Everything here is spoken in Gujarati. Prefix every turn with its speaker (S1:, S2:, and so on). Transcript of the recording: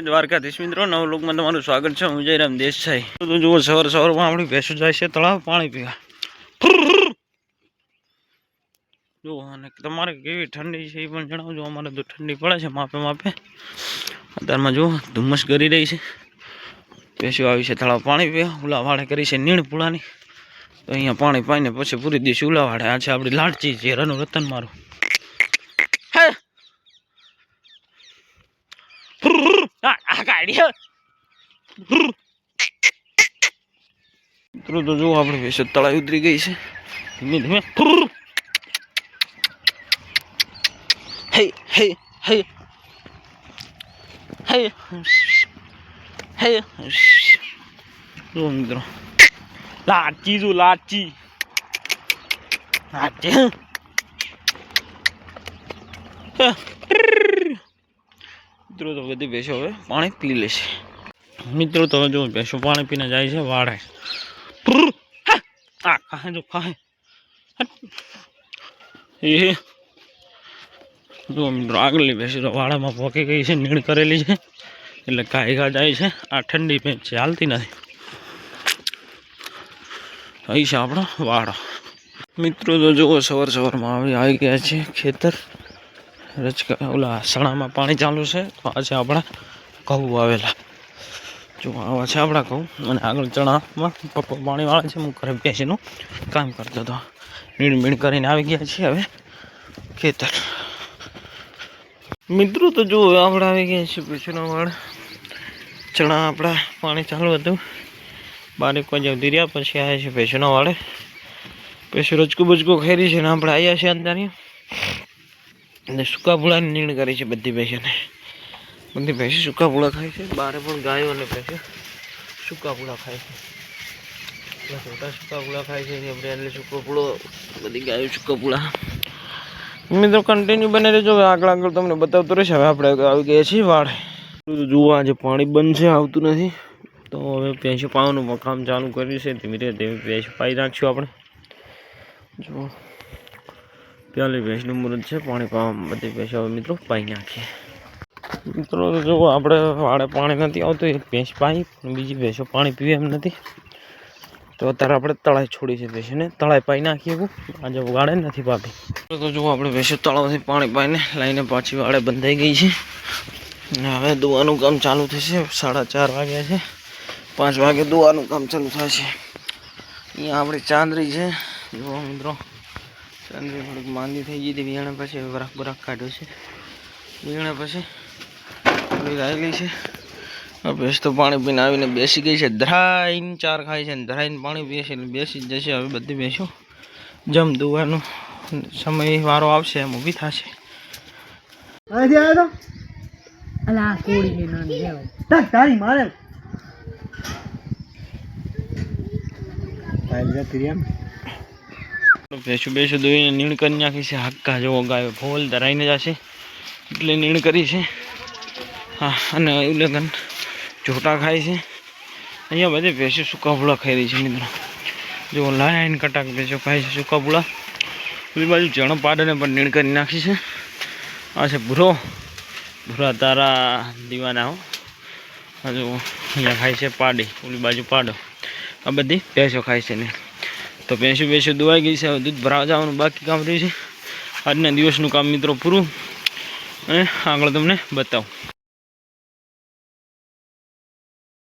S1: દ્વારકાધીશ મિત્રો. નવ લોકમાં તમારું સ્વાગત છે. હું જયરામ દેસાઈ. તો જુઓ, સવાર સવારમાં આપણી ભેંસો જાય છે તળાવ પાણી પીવા. જુઓ, અને તમારે કેવી ઠંડી છે એ પણ જણાવજો. અમારે તો ઠંડી પડે છે માપે માપે. અત્યારમાં જુઓ, ધુમ્મસ કરી રહી છે. ભેંસો આવી છે તળાવ પાણી પીવા. ઉલાવાડે કરી છે નીણ પુલાની. તો અહીંયા પાણી પાઈને પછી પૂરી દિવસ ઉલાવાડે આ છે આપણી લાડચી રનું રતન મારું. હે! આ મિત્રો, તો જુઓ આપણે ભેંસો તળાવ ઉતરી ગઈ છે. ધીમે ધીમે. જુઓ મિત્રો. લાચી જો લાચી. લાચી. મિત્રો, તો બધી ભેંસો હવે પાણી પી લેશે. મિત્રો તો જો ભેંસો પાણી પીને જાય છે વાળે આ ખાય જો ખાય જો મિત્રો, આગળની ભેંસો તો વાળામાં પોકી ગઈ છે, નીણ કરેલી છે. એટલે કાંઈ ઘા જાય છે. આ ઠંડી ભેંસ છે, હાલતી નથી. અહીં છે આપણો વાળો મિત્રો, તો જુઓ, સવાર સવારમાં આવી ગયા છે ખેતર. રચકા ઓલા સણામાં પાણી ચાલુ છે. તો આ છે આપણા ઘઉં વાવેલા. જો, આવા છે આપણા ઘઉં. અને આગળ ચણામાં પપ્પા પાણીવાળા છે. હું ઘરે બેસીનું કામ કરતો હતો. મીણ મીણ કરીને આવી ગયા છીએ હવે ખેતર. મિત્રો, તો જો આપણે આવી ગયા છીએ પીછુના વાળ. ચણા આપણા પાણી ચાલુ હતું. બારીક કોઈ રહ્યા, પછી આવ્યા છે ભેંસોના વાળે. પછી રચકું બચકું ખેરી છે ને આપણે આવ્યા છીએ અંદર અને સૂકા ભૂળાની નીણ કરી છે બધી ભેંસોને. બધી ભેંસો સૂકા ભૂળા ખાય છે. બારે પણ ગાયો અને ભેંસો સૂકા ભૂળા ખાય છે. છોટા સૂકા ભૂળા ખાય છે. આપણે એટલે સૂકો ભૂળો, બધી ગાયો સૂકા ભૂળા. મિત્રો કન્ટિન્યુ બને રહેજો. આગળ આગળ તમને બતાવતો રહેશે. હવે આપણે આવી ગયા છીએ વાડ. જુઓ આજે પાણી બંધ છે આવતું નથી. તો હવે ભેંસો પાવાનું કામ ચાલુ કર્યું છે. ધીમે ધીમે ભેંસો પાઈ નાખશું આપણે. જુઓ. પ્યાલી ભેંસનું મુહૂર્ત છે, પાણી પાવા બધી ભેંસો હવે મિત્રો પાઈ નાખીએ. મિત્રો, જુઓ આપણે વાડે પાણી નથી આવતું, એક ભેંસ પાઈ બીજી ભેંસો પાણી પીવે એમ નથી. તો અત્યારે આપણે તળાઈ છોડી છે ભેંસને, તળાઈ પાઈ નાખીએ આજે વાડે નથી પાતી. તો જુઓ આપણે ભેંસો તળાવથી પાણી પાઈને લઈને પાછી વાડે બંધાઈ ગઈ છે. હવે દુવાનું કામ ચાલુ થશે, સાડા ચાર વાગ્યા છે. પાંચ વાગે દુવાનું કામ ચાલુ થશે અહીંયા આપણી ચાંદરી છે. જુઓ મિત્રો. ચાંદરી થોડુંક માંદી થઈ ગઈ હતી વિયાણા પછી બરાક બરાક કાઢ્યો છે. વિયાણા પછી થોડી રાયેલી છે. ભેંસ તો પાણી પીને આવીને બેસી ગઈ છે. ધરાઈને ચાર ખાય છે ધરાઈને પાણી પીએ છે એટલે બેસી જ જશે હવે બધી ભેંસો. જમ દુવાનો સમય વારો આવશે એમ ઊભી થશે.
S2: તારી મારે.
S1: ભેંસું બેસું દોઈને નીણ કરી નાખી છે. હક્કા જેવો ગાયો ફોલ ધરાઈને જશે. એટલે નીણ કરી છે. હા, અને ઉલ્લેખન જોટા ખાય છે. અહીંયા બધી ભેસું સૂકા ભૂળા ખાઈ રહી છે મિત્રો. જો લાઈન કટાક ભેસો ખાય છે સૂકા ભૂળા પેલી બાજુ જણો પાડને પણ નીણ કરી નાખી છે. આ છે ભૂરો. ભૂરા તારા દીવાના હો. હજુ અહીંયા ખાય છે પાડી. ઓલી બાજુ પાડો. આ બધી ભેંસો ખાય છે ને. તો ભેંસો ભેંસો દુવાઈ ગઈ છે. હવે દૂધ ભરાવા જવાનું બાકી કામ રહ્યું છે. આજના દિવસનું કામ મિત્રો પૂરું. અને આગળ તમને બતાવું.